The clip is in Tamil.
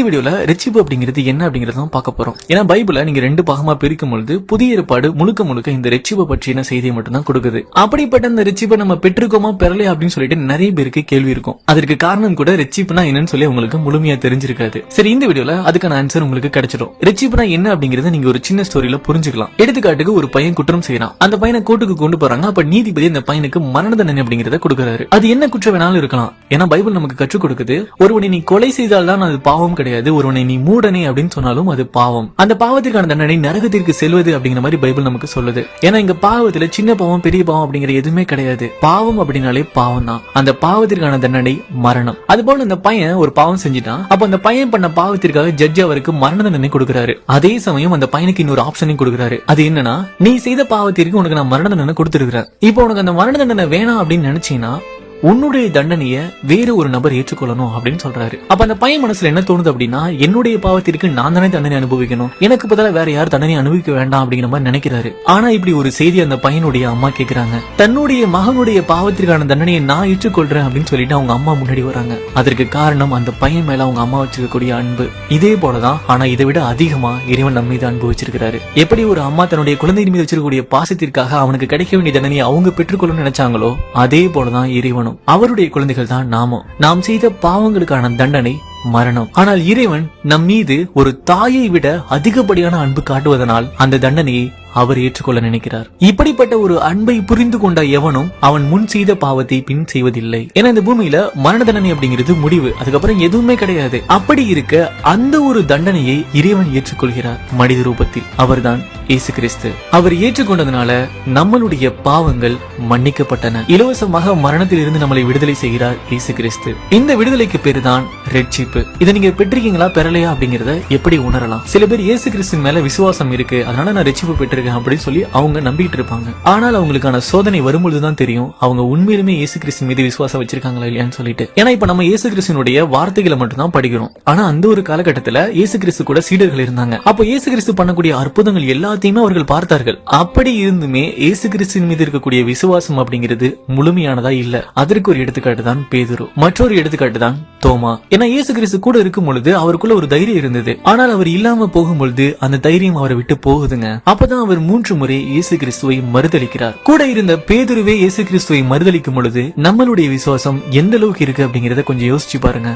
இந்த வீடியோல ரெச்சிப்பு அப்படிங்கிறது என்ன அப்படிங்கறத தான் பார்க்க போறோம். ஏன்னா பைபிள நீங்க ரெண்டு பாகமா பிரிக்கும் பொழுது புதிய ஏற்பாடு முழுக்க முழுக்க இந்த ரெச்சிப்பை பற்றின செய்தியை மட்டும் தான் கொடுக்குது. அப்படிப்பட்ட அந்த ரெச்சிப்பை நம்ம பெற்றுக்கோமா பெறலையா அப்படின்னு சொல்லிட்டு நிறைய பேருக்கு கேள்வி இருக்கும். அதற்கு காரணம் கூட ரெச்சிப்புனா என்னன்னு சொல்லி உங்களுக்கு முழுமையா தெரிஞ்சிருக்காது. சரி இந்த வீடியோல அதுக்கான ஆன்சர் உங்களுக்கு கிடைச்சிடும் ரெச்சிப்புனா என்ன அப்படிங்கறத நீங்க ஒரு சின்ன ஸ்டோரியில புரிஞ்சுக்கலாம். எடுத்துக்காட்டுக்கு ஒரு பையன் குற்றம் செய்யறான். அந்த பையனை கோர்ட்டுக்கு கொண்டு போறாங்க. அப்ப நீதிபதி அந்த பையனுக்கு மரண தண்டனை அப்படிங்கறத கொடுக்கறாரு. அது என்ன குற்றம் வேணாலும் இருக்கலாம். ஏன்னா பைபிள் நமக்கு கற்றுக் கொடுக்குது. ஒருவனை நீ கொலை செய்தால் தான் அது பாவம் கிடையாது. ஒருவனை நீ மூடனே அப்படின்னு சொன்னாலும் அது பாவம். அந்த பாவத்திற்கான தண்டனை நரகத்திற்கு செல்வது அப்படிங்கிற மாதிரி பைபிள் நமக்கு சொல்லுது. ஏன்னா இங்க பாவத்துல சின்ன பாவம் பெரிய பாவம் அப்படிங்கிற எதுவுமே கிடையாது. பாவம் அப்படின்னாலே பாவம் தான். அந்த பாவத்திற்கான தண்டனை மரணம். அது போல அந்த பையன் ஒரு பாவம் செஞ்சுட்டான். அப்ப அந்த பையன் பண்ண பாவத்திற்காக ஜட்ஜ் அவருக்கு மரண தண்டனை கொடுக்கிறாரு. அதே சமயம் அந்த பையனுக்கு இன்னொரு ஆப்ஷனையும் கொடுக்கிறாரு. அது என்னன்னா நீ செய்த பாவத்திற்கு உனக்கு நான் மரண தண்டனை கொடுத்துருக்கிறேன். இப்போ உனக்கு அந்த மரண தண்டனை வேணாம் அப்படின்னு நினைச்சீங்கன்னா உன்னுடைய தண்டனைய வேற ஒரு நபர் ஏற்றுக்கொள்ளணும் அப்படின்னு சொல்றாரு. அப்ப அந்த பையன் மனசுல என்ன தோணுது அப்படின்னா என்னுடைய பாவத்திற்கு நான் தானே தண்டனை அனுபவிக்கணும். எனக்கு பதிலாக வேற யார் தண்டனை அனுபவிக்க வேண்டாம் அப்படிங்கிற மாதிரி நினைக்கிறாரு. ஆனா இப்படி ஒரு செய்தி அந்த பையனுடைய அம்மா கேக்குறாங்க. தன்னுடைய மகனுடைய பாவத்திற்கான தண்டனையை நான் ஏற்றுக்கொள்றேன் அப்படின்னு சொல்லிட்டு அவங்க அம்மா முன்னாடி வராங்க. அதற்கு காரணம் அந்த பையன் மேல அவங்க அம்மா வச்சிருக்கக்கூடிய அன்பு. இதே போலதான் ஆனா இதை விட அதிகமா இறைவன் நம்ம மீது அன்பு வச்சிருக்கிறாரு எப்படி ஒரு அம்மா தன்னுடைய குழந்தையின் மீது வச்சிருக்கக்கூடிய பாசத்திற்காக அவனுக்கு கிடைக்க வேண்டிய தண்டனையை அவங்க பெற்றுக்கொள்ளணும்னு நினைச்சாங்களோ அதே போலதான் இறைவனும் அவருடைய குழந்தைகள் தான் நாமும் நாம் செய்த பாவங்களுக்கான தண்டனை மரணம். ஆனால் இறைவன் நம் மீது ஒரு தாயை விட அதிகப்படியான அன்பு காட்டுவதனால் அந்த தண்டனையை அவர் ஏற்றுக்கொள்ள நினைக்கிறார். இப்படிப்பட்ட ஒரு அன்பை புரிந்து கொண்ட எவனும் அவன் முன் செய்த பாவத்தை பின் செய்வதில்லை. ஏன்னா இந்த பூமியில மரண தண்டனை அப்படிங்கிறது முடிவு. அதுக்கப்புறம் எதுவுமே கிடையாது. அப்படி இருக்க அந்த ஒரு தண்டனையை இறைவன் ஏற்றுக்கொள்கிறார். மனித ரூபத்தில். அவர்தான் இயேசு கிறிஸ்து. அவர் ஏற்றுக்கொண்டதுனால நம்மளுடைய பாவங்கள் மன்னிக்கப்பட்டன. இலவசமாக மரணத்தில் இருந்து நம்மளை விடுதலை செய்கிறார் இயேசு கிறிஸ்து. இந்த விடுதலைக்கு பேரு தான் ரெட்சிப்பு. இதை நீங்க பெற்றிருக்கீங்களா பெறலையா அப்படிங்கறத எப்படி உணரலாம்? சில பேர் இயேசு கிறிஸ்து மேல விசுவாசம் இருக்கு. அதனால நான் ரெட்சிப்பு பெற்றிருக்கேன் அப்படின்னு சொல்லி அவங்க நம்பிட்டு இருப்பாங்க. ஆனால் அவங்களுக்கான சோதனை வரும்பொழுது தான் தெரியும் அவங்க உண்மையிலுமே இயேசு கிறிஸ்து மீது விசுவாசம் வச்சிருக்காங்களா இல்லையான்னு சொல்லிட்டு. ஏன்னா இப்ப நம்ம இயேசு கிறிஸ்துனுடைய வார்த்தைகளை மட்டும் தான் படிக்கிறோம். ஆனா அந்த ஒரு காலகட்டத்துல இயேசு கிறிஸ்து கூட சீடர்கள் இருந்தாங்க. அப்போ இயேசு கிறிஸ்து பண்ணக்கூடிய அற்புதங்கள் எல்லாத்தையுமே அவர்கள் பார்த்தார்கள். அப்படி இருந்துமே இயேசு கிறிஸ்தின் மீது இருக்கக்கூடிய விசுவாசம் அப்படிங்கிறது முழுமையானதா இல்ல? அதற்கு ஒரு எடுத்துக்காட்டு தான் பேதுரு. மற்றொரு எடுத்துக்காட்டு தான் தோமா. ஏன்னா இயேசு கிறிஸ்து கூட இருக்கும் பொழுது அவருக்குள்ள ஒரு தைரியம் இருந்தது. ஆனால் அவர் இல்லாம போகும்பொழுது அந்த தைரியம் அவரை விட்டு போகுதுங்க. அப்பதான் அவர் மூன்று முறை இயேசு கிறிஸ்துவை மறுதளிக்கிறார். கூட இருந்த பேதுருவே இயேசு கிறிஸ்துவை மறுதளிக்கும் பொழுது நம்மளுடைய விசுவாசம் எந்த அளவுக்கு இருக்கு அப்படிங்கறத கொஞ்சம் யோசிச்சு பாருங்க.